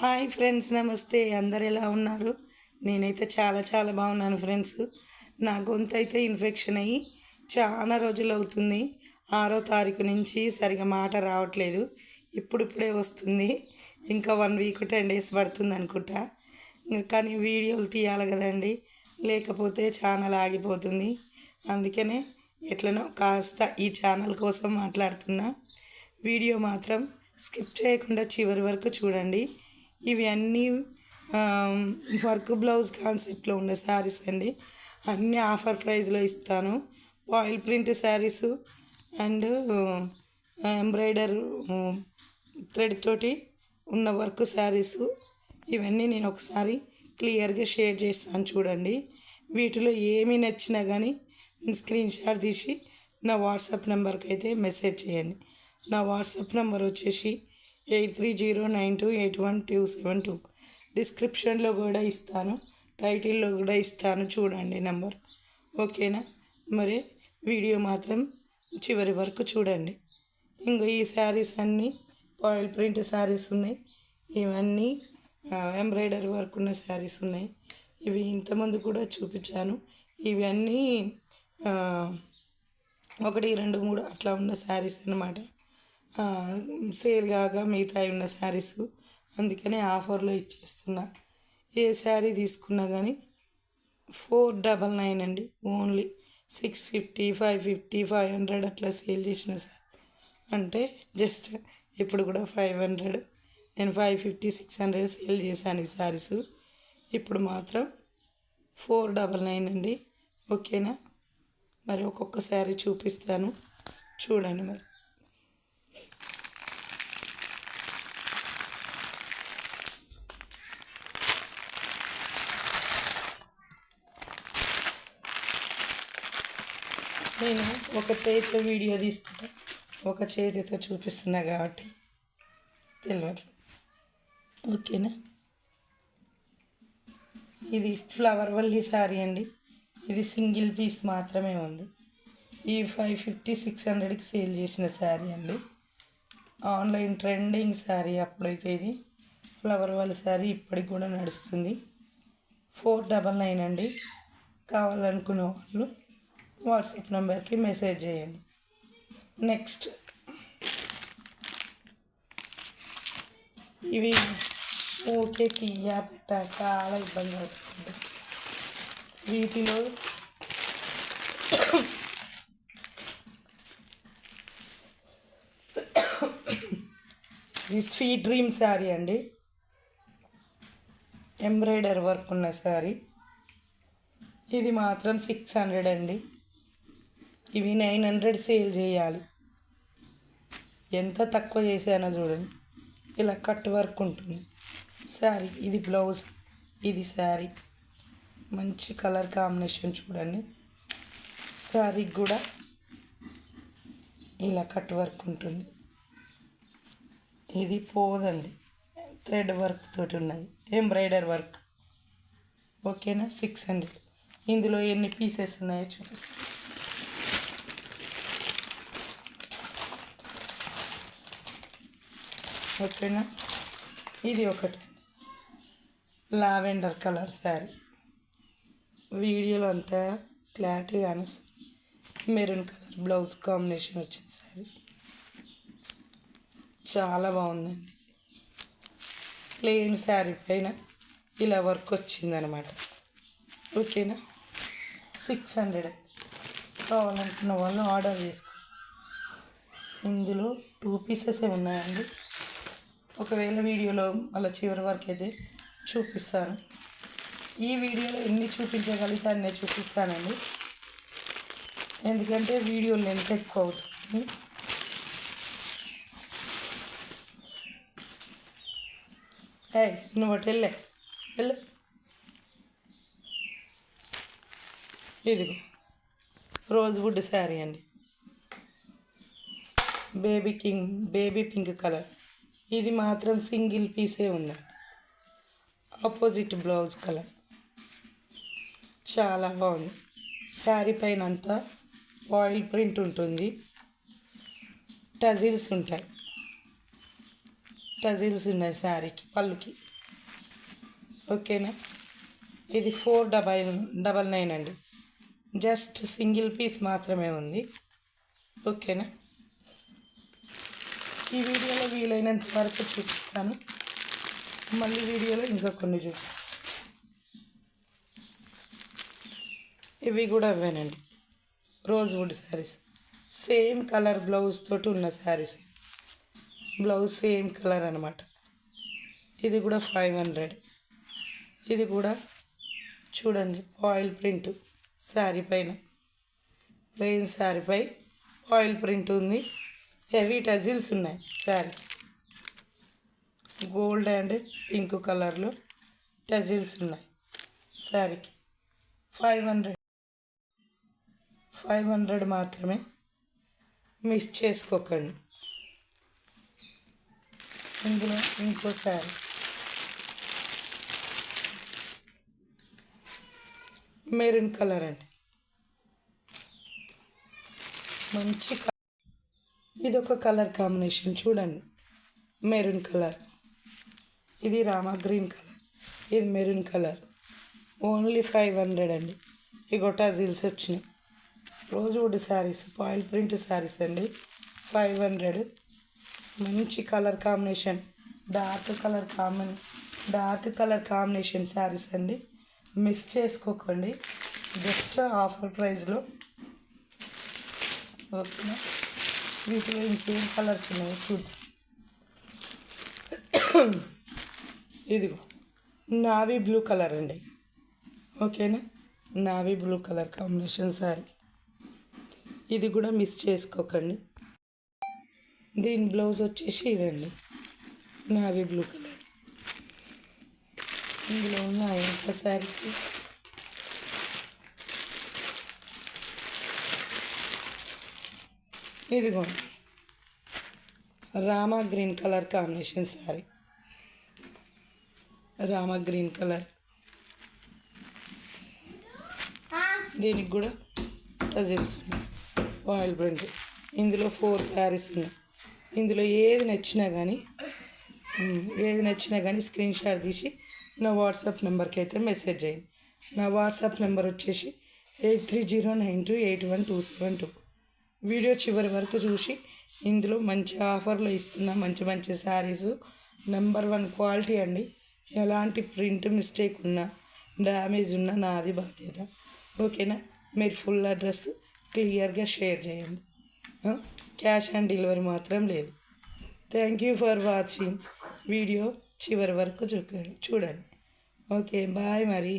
Hi friends నమస్తే. అందరు ఎలా ఉన్నారు? నేనైతే చాలా చాలా బాగున్నాను ఫ్రెండ్స్. నా గొంతు అయితే ఇన్ఫెక్షన్ అయ్యి చాలా రోజులు అవుతుంది. ఆరో తారీఖు నుంచి సరిగా మాట రావట్లేదు. ఇప్పుడిప్పుడే వస్తుంది. ఇంకా వన్ వీక్ టెన్ డేస్ పడుతుంది అనుకుంటా. ఇంకా కానీ వీడియోలు తీయాలి కదండి. లేకపోతే ఛానల్ ఆగిపోతుంది. అందుకనే ఎట్లనో కాస్త ఈ ఛానల్ కోసం మాట్లాడుతున్నా. వీడియో మాత్రం స్కిప్ చేయకుండా చివరి వరకు చూడండి. ఇవి అన్నీ వర్క్ బ్లౌజ్ కాన్సెప్ట్లో ఉండే శారీస్ అండి. అన్నీ ఆఫర్ ప్రైస్లో ఇస్తాను. Oil print saris and embroider thread తోటి ఉన్న వర్క్ శారీస్. ఇవన్నీ నేను ఒకసారి క్లియర్గా షేర్ చేస్తాను చూడండి. వీటిలో ఏమి నచ్చినా కానీ స్క్రీన్ షాట్ తీసి నా వాట్సాప్ నెంబర్కి అయితే మెసేజ్ చేయండి. నా వాట్సాప్ నెంబర్ వచ్చేసి eight three zero nine two eight one two seven two. డిస్క్రిప్షన్లో కూడా ఇస్తాను. టైటిల్లో కూడా ఇస్తాను. చూడండి నెంబర్. ఓకేనా? మరి వీడియో మాత్రం చివరి వరకు చూడండి. ఇంకా ఈ శారీస్ అన్నీ ఆయిల్ ప్రింట్ శారీస్ ఉన్నాయి. ఇవన్నీ ఎంబ్రాయిడరీ వర్క్ ఉన్న శారీస్ ఉన్నాయి. ఇవి ఇంతమంది కూడా చూపించాను. ఇవన్నీ ఒకటి రెండు మూడు అట్లా ఉన్న శారీస్ అనమాట సేల్ కాగా మిగతా ఉన్న శారీస్. అందుకనే ఆఫర్లో ఇచ్చేస్తున్నా. ఏ శారీ తీసుకున్నా కానీ ఫోర్ డబల్ నైన్ అండి. Only six fifty five fifty five hundred అట్లా సేల్ చేసిన సార్ అంటే జస్ట్ ఇప్పుడు కూడా ఫైవ్ హండ్రెడ్. నేను five fifty six hundred sale చేశాను ఈ శారీస్. ఇప్పుడు మాత్రం ఫోర్ డబల్ నైన్ అండి. ఓకేనా? మరి ఒక్కొక్క శారీ చూపిస్తాను. చూడండి మరి. నేను ఒక చేతితో వీడియో తీసుకుంటా ఒక చేతితో చూపిస్తున్నా కాబట్టి తెలియదు ఓకేనా? ఇది ఫ్లవర్ వల్లి శారీ అండి. ఇది సింగిల్ పీస్ మాత్రమే ఉంది. ఈ ఫైవ్ ఫిఫ్టీ సిక్స్ హండ్రెడ్కి సేల్ చేసిన శారీ అండి. ఆన్లైన్ ట్రెండింగ్ శారీ అప్పుడైతే ఇది. ఫ్లవర్ వాళ్ళ శారీ ఇప్పటికి కూడా నడుస్తుంది. ఫోర్ డబల్ నైన్ అండి. కావాలనుకునే వాళ్ళు వాట్సాప్ నెంబర్కి మెసేజ్ చేయండి. నెక్స్ట్. ఇవి ఓకే తీయ పెట్ట చాలా ఇబ్బంది అవుతుంది. వీటిలో ఇది స్వీట్ డ్రీమ్ శారీ అండి. ఎంబ్రాయిడర్ వర్క్ ఉన్న శారీ. ఇది మాత్రం సిక్స్ హండ్రెడ్ అండి. ఇవి నైన్ హండ్రెడ్ సేల్ చేయాలి. ఎంత తక్కువ చేశానో చూడండి. ఇలా కట్ వర్క్ ఉంటుంది. శారీ ఇది బ్లౌజ్ ఇది శారీ. మంచి కలర్ కాంబినేషన్ చూడండి. శారీకి కూడా ఇలా కట్ వర్క్ ఉంటుంది. ఇది పోదండి. థ్రెడ్ వర్క్ తోటి ఉన్నది. Embroider work. ఓకేనా? Six hundred. ఇందులో ఎన్ని పీసెస్ ఉన్నాయో చూపిస్తాను. ఓకేనా? ఇది ఒకటి. Lavender colour sari. వీడియోలో అంతా క్లారిటీగా మెరూన్ కలర్ బ్లౌజ్ కాంబినేషన్ వచ్చిన శారీ. చాలా బాగుందండి. ప్లెయిన్ శారీ పైన ఇలా వర్క్ వచ్చిందనమాట. ఓకేనా? Six hundred. కావాలనుకున్న వాళ్ళు ఆర్డర్ చేసుకో ఇందులో టూ పీసెస్ ఉన్నాయండి? ఒకవేళ వీడియోలో మళ్ళీ చివరి వరకు అయితే చూపిస్తాను. ఈ వీడియోలో ఎన్ని చూపించగలిగితే అన్నీ చూపిస్తానండి. ఎందుకంటే వీడియో లెంత్ ఎక్కువ అవుతుంది. ఏ నువ్వు అటు వెళ్ళే. వెళ్ళు. ఇదిగో రోజ్ వుడ్ శారీ అండి. Baby king baby pink colour. ఇది మాత్రం సింగిల్ పీసే ఉందండి. Opposite blouse colour. చాలా బాగుంది. శారీ పైన అంతా ఆయిల్ ప్రింట్ ఉంటుంది. టజిల్స్ ఉంటాయి. టజిల్స్ ఉన్నాయి శారీకి పళ్ళుకి. ఓకేనా? ఇది ఫోర్ డబల్ డబల్ నైన్ అండి. జస్ట్ సింగిల్ పీస్ మాత్రమే ఉంది. ఓకేనా? ఈ వీడియోలో వీలైనంత వరకు చూపిస్తాను. మళ్ళీ వీడియోలో ఇంకా కొన్ని చూపిస్తాను. ఇవి కూడా అవేనండి. Rose wood saris. Same colour blouse తోటి ఉన్న శారీస్. బ్లౌజ్ సేమ్ కలర్ అనమాట ఇది కూడా ఫైవ్ హండ్రెడ్. ఇది కూడా చూడండి ఆయిల్ ప్రింట్ శారీ పైన. ప్లెయిన్ శారీపై ఆయిల్ ప్రింట్ ఉంది. హెవీ టజిల్స్ ఉన్నాయి. శారీ గోల్డ్ అండ్ పింక్ కలర్లో టజిల్స్ ఉన్నాయి. శారీకి ఫైవ్ హండ్రెడ్. ఫైవ్ హండ్రెడ్ మాత్రమే మిస్ చేసుకోకండి. ఇందులో ఇంకో శారీ మెరూన్ కలర్ అండి. మంచి కలర్ ఇది ఒక కలర్ కాంబినేషన్ చూడండి. Maroon colour. ఇది రామా గ్రీన్ కలర్. ఇది maroon colour. Only five hundred అండి. ఈ గొటాజీల్స్ వచ్చినాయి. Rosewood saris foil print saris అండి. Five hundred. మంచి colour combination. Dark colour combination dark colour combination saris అండి. మిస్ చేసుకోకండి. జస్ట్ ఆఫర్ ప్రైస్లో. ఓకేనా? వీటిలో ఇంకేం కలర్స్ ఉన్నాయి చూద్దాం ఇదిగో నావీ బ్లూ కలర్ అండి. ఓకేనా? Navy blue colour combination sari ఇది కూడా మిస్ చేసుకోకండి. దీని బ్లౌజ్ వచ్చేసి ఇదండి. నావీ బ్లూ కలర్ ఇందులో ఉన్న ఇంకా శారీస్ ఇదిగో. Rama green colour combination sari Rama green colour. దీనికి కూడా టజిల్స్ ఆయిల్ ప్రింట్ ఇందులో ఫోర్ శారీస్ ఉన్నాయి. ఇందులో ఏది నచ్చినా కానీ ఏది నచ్చినా కానీ స్క్రీన్ షాట్ తీసి నా వాట్సాప్ నెంబర్కి అయితే మెసేజ్ చేయండి. నా వాట్సాప్ నెంబర్ వచ్చేసి eight three zero nine two eight one two seven two video చివరి వరకు చూసి ఇందులో మంచి ఆఫర్లు ఇస్తున్న మంచి మంచి శారీస్ నెంబర్ వన్ క్వాలిటీ అండి. ఎలాంటి ప్రింట్ మిస్టేక్ ఉన్నా డ్యామేజ్ ఉన్నా నాది బాధ్యత. ఓకేనా మీరు ఫుల్ అడ్రస్ క్లియర్గా షేర్ చేయండి. క్యాష్ ఆన్ డెలివరీ మాత్రం లేదు. Thank you for watching video చివరి వరకు చూడండి చూడండి. ఓకే బాయ్ మరి.